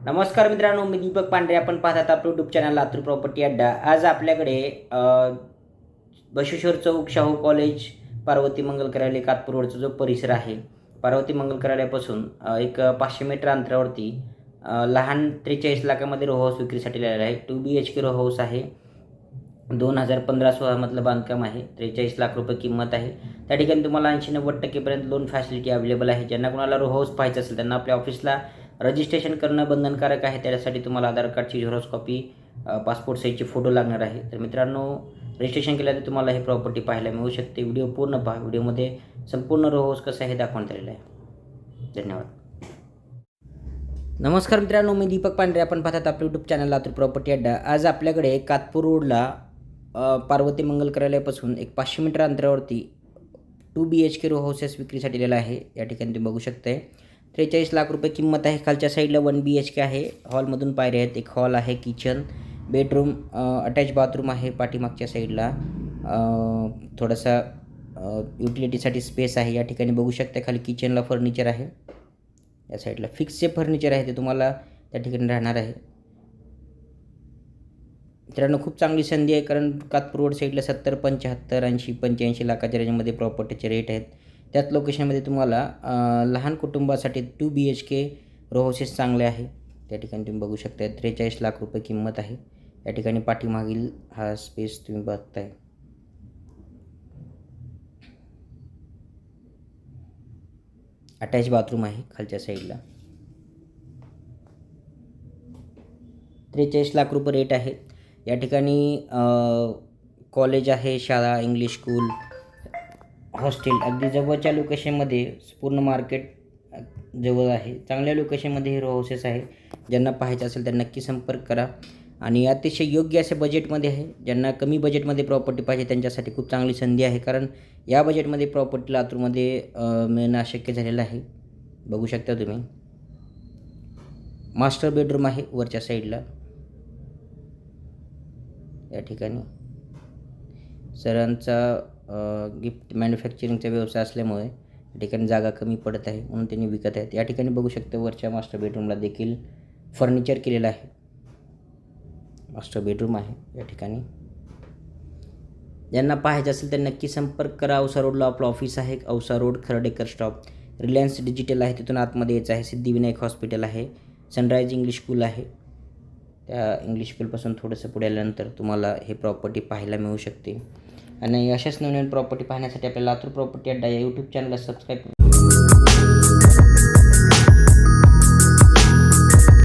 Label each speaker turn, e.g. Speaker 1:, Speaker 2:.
Speaker 1: नमस्कार मित्रांनो मी दीपक पांढरे. आपण पाहतात आपलं युट्यूब चॅनल लातूर प्रॉपर्टी अड्डा आज आपल्याकडे बशेश्वर चौक शाहू कॉलेज पार्वती मंगल कार्यालय कातपूरवरचा जो परिसर आहे पार्वती मंगल कार्यालयापासून एक पाचशे मीटर अंतरावरती लहान त्रेचाळीस लाखामध्ये रो हाऊस विक्रीसाठी आलेला आहे. Two B H K row house आहे. दोन हजार पंधरा सोळामधलं बांधकाम आहे. त्रेचाळीस लाख रुपये किंमत आहे. त्या ठिकाणी तुम्हाला ऐंशी नव्वद टक्केपर्यंत लोन फॅसिलिटी अवेलेबल आहे. ज्यांना कोणाला रो हाऊस पाहायचं असेल त्यांना आपल्या ऑफिसला रजिस्ट्रेशन करणं बंधनकारक आहे. त्यासाठी तुम्हाला आधार कार्डची झेरॉक्स कॉपी पासपोर्ट साईजचे फोटो लागणार आहे. तर मित्रांनो रजिस्ट्रेशन केल्यानंतर तुम्हाला हे प्रॉपर्टी पाहायला मिळू शकते. व्हिडिओ पूर्ण पहा. व्हिडिओमध्ये संपूर्ण रो कसं आहे हे दाखवण्यात आलेलं आहे. धन्यवाद. नमस्कार मित्रांनो मी दीपक पांढरे. आपण पाहतात आपलं यूट्यूब चॅनल लातूर प्रॉपर्टी अड्डा. आज आपल्याकडे कातपूर रोडला पार्वती मंगल कार्यालयापासून एक पाचशे मीटर अंतरावरती two B H K row houses विक्रीसाठी दिलेला आहे. या ठिकाणी तुम्ही बघू शकताय. त्रेचाळीस लाख रुपये किंमत आहे. खालच्या साईडला वन बी एच के आहे. हॉलमधून पायऱ्या आहेत. एक हॉल आहे किचन. बेडरूम अटॅच बाथरूम आहे पाठीमागच्या साईडला. थोडासा युटिलिटीसाठी स्पेस आहे. या ठिकाणी बघू शकता खाली किचनला फर्निचर आहे. या साईडला फिक्स जे फर्निचर आहे ते तुम्हाला त्या ठिकाणी राहणार आहे. मित्रांनो खूप चांगली संधी आहे कारण कातपूर रोड साईडला सत्तर पंच्याहत्तर ऐंशी पंच्याऐंशी लाखाच्या रेंजमध्ये प्रॉपर्टीचे रेट आहेत. त्याच लोकेशनमध्ये तुम्हाला लहान कुटुंबासाठी two B H K row houses चांगले आहे. त्या ठिकाणी तुम्ही बघू शकता त्रेचाळीस लाख रुपये किंमत आहे. या ठिकाणी पाठीमागील हा स्पेस तुम्ही बघताय. अटॅच बाथरूम आहे खालच्या साईडला त्रेचाळीस लाख रुपये रेट आहे. या ठिकाणी कॉलेज आहे शाळा इंग्लिश स्कूल हॉस्टेल अगदी जवळच्या लोकेशनमध्ये पूर्ण मार्केट जवळ आहे. चांगल्या लोकेशनमध्ये हे रो हाऊसेस आहे ज्यांना पाहायचं असेल तर नक्की संपर्क करा. आणि अतिशय योग्य असे बजेटमध्ये आहे. ज्यांना कमी बजेटमध्ये प्रॉपर्टी पाहिजे त्यांच्यासाठी खूप चांगली संधी आहे. कारण या बजेटमध्ये प्रॉपर्टी लातूरमध्ये मिळणं अशक्य झालेलं आहे. बघू शकता तुम्ही. मास्टर बेडरूम आहे वरच्या साईडला या ठिकाणी. सरांचा गिफ्ट मॅन्युफॅक्चरिंगचा व्यवसाय असल्यामुळे या ठिकाणी जागा कमी पडत आहे म्हणून त्यांनी विकत आहेत. या ठिकाणी बघू शकतो वरच्या मास्टर बेडरूमला देखील फर्निचर केलेलं आहे. मास्टर बेडरूम आहे या ठिकाणी. ज्यांना पाहायचं असेल तर नक्की संपर्क करा. औसा रोडला आपलं ऑफिस आहे. Ausa road Khardekar stop Reliance digital आहे. तिथून आतमध्ये यायचं आहे. सिद्धिविनायक हॉस्पिटल आहे. सनराईज इंग्लिश स्कूल आहे. त्या इंग्लिश स्कूलपासून थोडंसं पुढे आल्यानंतर तुम्हाला हे प्रॉपर्टी पाहायला मिळू शकते. आणि अशाच नवीन प्रॉपर्टी पाहण्यासाठी आपल्या लातूर प्रॉपर्टी अड्डा या यूट्यूब चॅनलला सबस्क्राईब